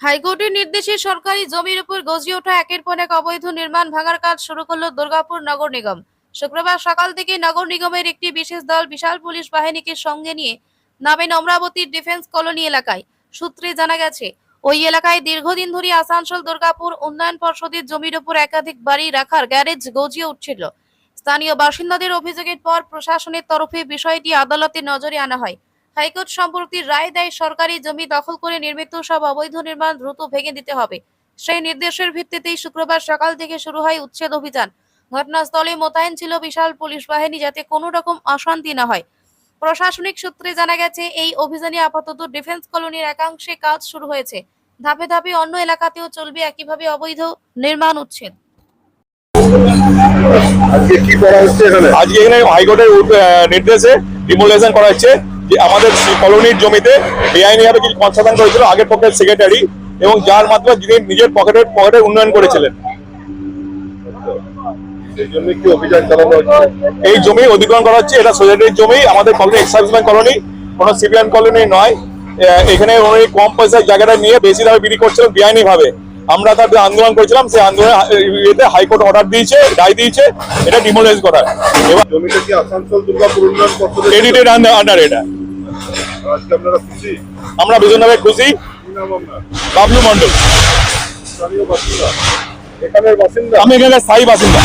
হাইকোর্টের নির্দেশে সরকারি জমির উপর গজিয়ে ওঠা একের পর এক অবৈধ নির্মাণ ভাঙার কাজ শুরু করল দুর্গাপুর নগর নিগম। শুক্রবার সকাল থেকে নগর নিগমের একটি বিশেষ দল বিশাল পুলিশ বাহিনীকে সঙ্গে নিয়ে নামেন অমরাবতীর ডিফেন্স কলোনি এলাকায়। সূত্রে জানা গেছে, ওই এলাকায় দীর্ঘদিন ধরে আসানসোল, দুর্গাপুর উন্নয়ন পর্ষদের জমির উপর একাধিক বাড়ি রাখার গ্যারেজ গজিয়ে উঠছিল। স্থানীয় বাসিন্দাদের অভিযোগের পর প্রশাসনের তরফে বিষয়টি আদালতের নজরে আনা হয়। হাইকোর্ট সম্প্রতি রায় দেয় সরকারি জমি দখল করে নির্মিত সব অবৈধ নির্মাণ দ্রুত ভেঙে দিতে হবে। সেই নির্দেশের ভিত্তিতেই শুক্রবার সকাল থেকে শুরু হয় উচ্ছেদ অভিযান। ঘটনাস্থলে মোতায়েন ছিল বিশাল পুলিশ বাহিনী যাতে কোনো রকম অশান্তি না হয়। প্রশাসনিক সূত্রে জানা গেছে এই অভিযানে আপাতত ডিফেন্স কলোনির একাংশে কাজ শুরু হয়েছে। ধাপে ধাপে অন্য এলাকাতেও চলবে একইভাবে অবৈধ নির্মাণ উচ্ছেদ। আজকে কি করা হচ্ছে এখানে? আজকে এখানে হাইকোর্টের নির্দেশে ডিমোলেশন করা হচ্ছে। যে আমাদের কলোনির জমিতে বেআইনিভাবে কিছু কনস্ট্রাকশন করেছিল আগের পক্ষের সেক্রেটারি এবং যার মাধ্যমে যিনি নিজের পকেটের পকেটের উন্নয়ন করেছিলেন। এই জমি অধিগ্রহণ করা হচ্ছে এটা সোসাইটির জমি আমাদের কলোনি এক্সার্ভিসম্যান কলোনি কোনো সিভিলিয়ান কলোনি নয়। এখানে উনি কম পয়সার জায়গাটা নিয়ে বেশি দামে বিক্রি করছিলেন বেআইনি ভাবে আমরা তার আন্দোলন করেছিলাম সেই আন্দোলনে ইয়েতে হাইকোর্ট অর্ডার দিয়েছে রায় দিয়েছে এটা ডিমোলাইজ করার। এবার জমিটা কি আসানসোল দুর্গাপুর উন্নয়ন পর্ষদের এডিটেড আন্ডার এটা। আজকে আপনারা খুশি? আমরা ভীষণভাবে খুশি। বাবলু মন্ডল এখানের বাসিন্দা? আমি এখানে স্থায়ী বাসিন্দা।